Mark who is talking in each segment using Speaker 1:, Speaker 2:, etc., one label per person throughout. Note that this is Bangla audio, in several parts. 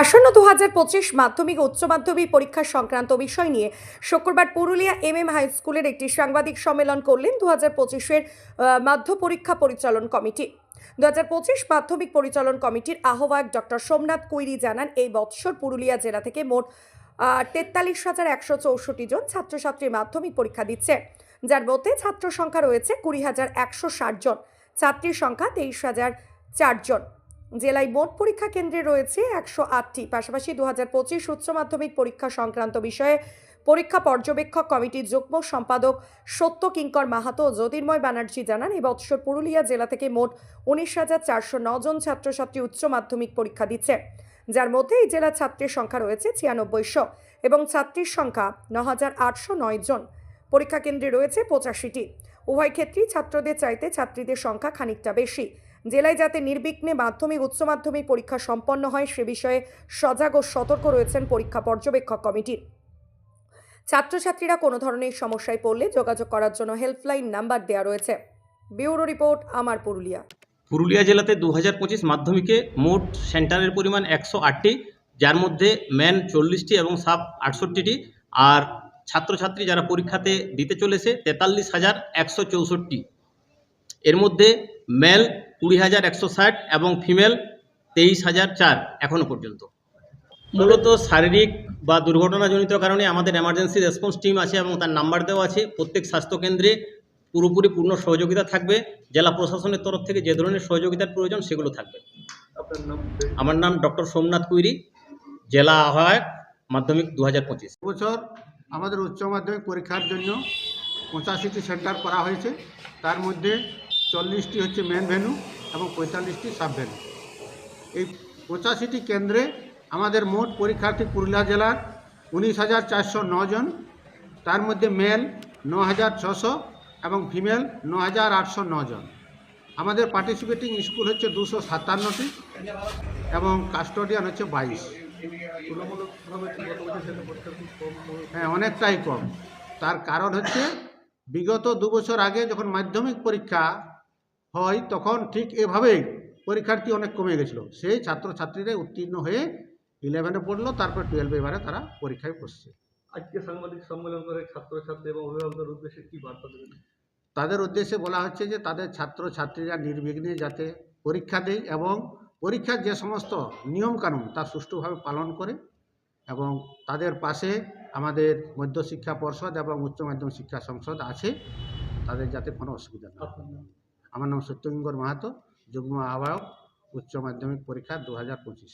Speaker 1: আসন্ন দু হাজার পঁচিশ মাধ্যমিক উচ্চ মাধ্যমিক পরীক্ষা সংক্রান্ত বিষয় নিয়ে শুক্রবার পুরুলিয়া এম এম হাই স্কুলের একটি সাংবাদিক সম্মেলন করলেন দু হাজার পঁচিশের মাধ্য পরীক্ষা পরিচালন কমিটি। দু হাজার পঁচিশ মাধ্যমিক পরিচালন কমিটির আহ্বায়ক ডক্টর সোমনাথ কৈরি জানান, এই বৎসর পুরুলিয়া জেলা থেকে মোট তেতাল্লিশ হাজার একশো চৌষট্টি জন ছাত্রছাত্রী মাধ্যমিক পরীক্ষা দিচ্ছে। যার মধ্যে ছাত্র সংখ্যা রয়েছে কুড়ি হাজার একশো ষাট জন, ছাত্রীর সংখ্যা তেইশ হাজার চারজন জেলায় মোট পরীক্ষা কেন্দ্রে রয়েছে একশো আটটি, পাশাপাশি দু হাজার পঁচিশ উচ্চ মাধ্যমিক পরীক্ষা সংক্রান্ত বিষয়ে পরীক্ষা পর্যবেক্ষক কমিটির যুগ্ম সম্পাদক সত্য কিঙ্কর মাহাতো জ্যোতির্ময় ব্যানার্জি জানান এই বৎসর পুরুলিয়া জেলা থেকে মোট উনিশ হাজার চারশো জন ছাত্রছাত্রী উচ্চ মাধ্যমিক পরীক্ষা দিচ্ছে। যার মধ্যে এই জেলার ছাত্রীর সংখ্যা রয়েছে ছিয়ানব্বইশো এবং ছাত্রীর সংখ্যা ন হাজার আটশো নয় জন। পরীক্ষা কেন্দ্রে রয়েছে পঁচাশিটি। উভয় ক্ষেত্রেই ছাত্রদের চাইতে ছাত্রীদের সংখ্যা খানিকটা বেশি। জেলায় যাতে নির্বিঘ্নে মাধ্যমিক, উচ্চ মাধ্যমিক পরীক্ষা সম্পন্ন হয়, সে বিষয়ে সজাগ ও সতর্ক রয়েছেন পরীক্ষা পর্যবেক্ষক কমিটির। ছাত্রছাত্রীরা কোনো ধরনের সমস্যায় পড়লে যোগাযোগ করার জন্য হেল্পলাইন নাম্বার দেওয়া রয়েছে। ব্যুরো রিপোর্ট, আমার পুরুলিয়া।
Speaker 2: পুরুলিয়া জেলাতে দু হাজার পঁচিশ মাধ্যমিকে মোট সেন্টারের পরিমাণ একশো আটটি, যার মধ্যে ম্যান চল্লিশটি এবং সাব আটষট্টিটি, আর ছাত্রছাত্রী যারা পরীক্ষাতে দিতে চলেছে তেতাল্লিশ হাজার একশো চৌষট্টি। এর মধ্যে মেল কুড়ি হাজার একশো ষাট এবং ফিমেল তেইশ হাজার চার এখনও পর্যন্ত। মূলত শারীরিক বা দুর্ঘটনাজনিত কারণে আমাদের এমার্জেন্সি রেসপন্স টিম আছে এবং তার নাম্বার দেওয়া আছে। প্রত্যেক স্বাস্থ্যকেন্দ্রে পুরোপুরি পূর্ণ সহযোগিতা থাকবে। জেলা প্রশাসনের তরফ থেকে যে ধরনের সহযোগিতার প্রয়োজন সেগুলো থাকবে। আমার নাম ডক্টর সোমনাথ কুইরি জেলা আহ্বায়ক মাধ্যমিক দু হাজার পঁচিশ।
Speaker 3: বছর আমাদের উচ্চ মাধ্যমিক পরীক্ষার জন্য পঁচাশিটি সেন্টার করা হয়েছে। তার মধ্যে চল্লিশটি হচ্ছে মেন ভেন্যু এবং পঁয়তাল্লিশটি সাব ভেন্যু এই পঁচাশিটি কেন্দ্রে আমাদের মোট পরীক্ষার্থী পুরুলিয়া জেলার উনিশ হাজার চারশো জন, তার মধ্যে মেল ন হাজার ছশো এবং ফিমেল ন হাজার আটশো জন। আমাদের পার্টিসিপেটিং স্কুল হচ্ছে দুশো সাতান্নটি এবং কাস্টোডিয়ান হচ্ছে বাইশ।
Speaker 4: হ্যাঁ
Speaker 3: অনেকটাই কম। তার কারণ হচ্ছে বিগত দু বছর আগে যখন মাধ্যমিক পরীক্ষা হয় তখন ঠিক এভাবেই পরীক্ষার্থী অনেক কমে গেছিল। সেই ছাত্রছাত্রীরা উত্তীর্ণ হয়ে ইলেভেনে পড়ল তারপর টুয়েলভে এবারে তারা পরীক্ষায় বসছে।
Speaker 4: আজকে সাংবাদিক সম্মেলন করে ছাত্রছাত্রী এবং অভিভাবকদের উদ্দেশ্যে কি বার্তা দেবেন?
Speaker 3: তাদের উদ্দেশ্যে বলা হচ্ছে যে তাদের ছাত্রছাত্রীরা নির্বিঘ্নে যাতে পরীক্ষা দেয় এবং পরীক্ষার যে সমস্ত নিয়মকানুন তা সুষ্ঠুভাবে পালন করে এবং তাদের পাশে আমাদের মধ্যশিক্ষা পর্ষদ এবং উচ্চ মাধ্যমিক শিক্ষা সংসদ আছে তাদের যাতে কোনো অসুবিধা না আমার নাম সত্যঙ্কর মাহাতো যুগ্ম আহ্বায়ক উচ্চ মাধ্যমিক পরীক্ষা দু হাজার পঁচিশ।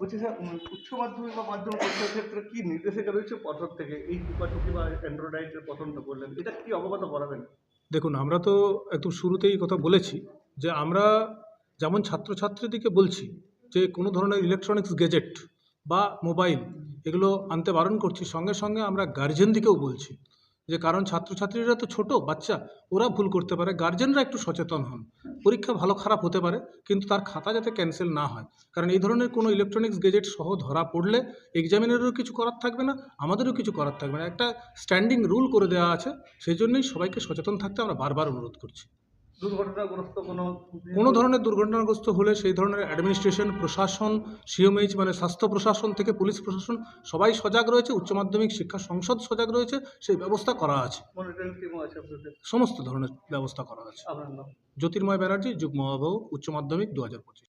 Speaker 4: বলছি স্যার উচ্চ মাধ্যমিক বা মাধ্যমিক পরীক্ষার ক্ষেত্রে কি নির্দেশিকা রয়েছে পর্ষদ থেকে? এই টুকাটুকি বা অ্যান্ড্রয়েডের পছন্দ করলেন এটা কি অবগত করাবেন
Speaker 5: দেখুন আমরা তো একদম শুরুতেই কথা বলেছি যে আমরা যেমন ছাত্রছাত্রীদেরকে বলছি যে কোনো ধরনের ইলেকট্রনিক্স গেজেট বা মোবাইল এগুলো আনতে বারণ করছি সঙ্গে সঙ্গে আমরা গার্জেনদিকেও বলছি। যে কারণ ছাত্রছাত্রীরা তো ছোট, বাচ্চা, ওরা ভুল করতে পারে গার্জেনরা একটু সচেতন হন। পরীক্ষা ভালো খারাপ হতে পারে, কিন্তু তার খাতা যাতে ক্যান্সেল না হয়। কারণ এই ধরনের কোনো ইলেকট্রনিক্স গেজেট সহ ধরা পড়লে এক্সামিনারেরও কিছু করার থাকবে না, আমাদেরও কিছু করার থাকবে না। একটা স্ট্যান্ডিং রুল করে দেওয়া আছে, সেই জন্যই সবাইকে সচেতন থাকতে আমরা বারবার অনুরোধ করছি।
Speaker 4: দুর্ঘটনাগ্রস্ত কোনো
Speaker 5: কোনো ধরনের দুর্ঘটনাগ্রস্ত হলে সেই ধরনের অ্যাডমিনিস্ট্রেশন প্রশাসন সিএমএইচ মানে স্বাস্থ্য প্রশাসন থেকে পুলিশ প্রশাসন সবাই সজাগ রয়েছে উচ্চ মাধ্যমিক শিক্ষা সংসদ সজাগ রয়েছে সেই ব্যবস্থা করা আছে। সমস্ত ধরনের ব্যবস্থা করা আছে। জ্যোতির্ময় ব্যানার্জি যুগ্ম উচ্চ মাধ্যমিক দু হাজার পঁচিশ।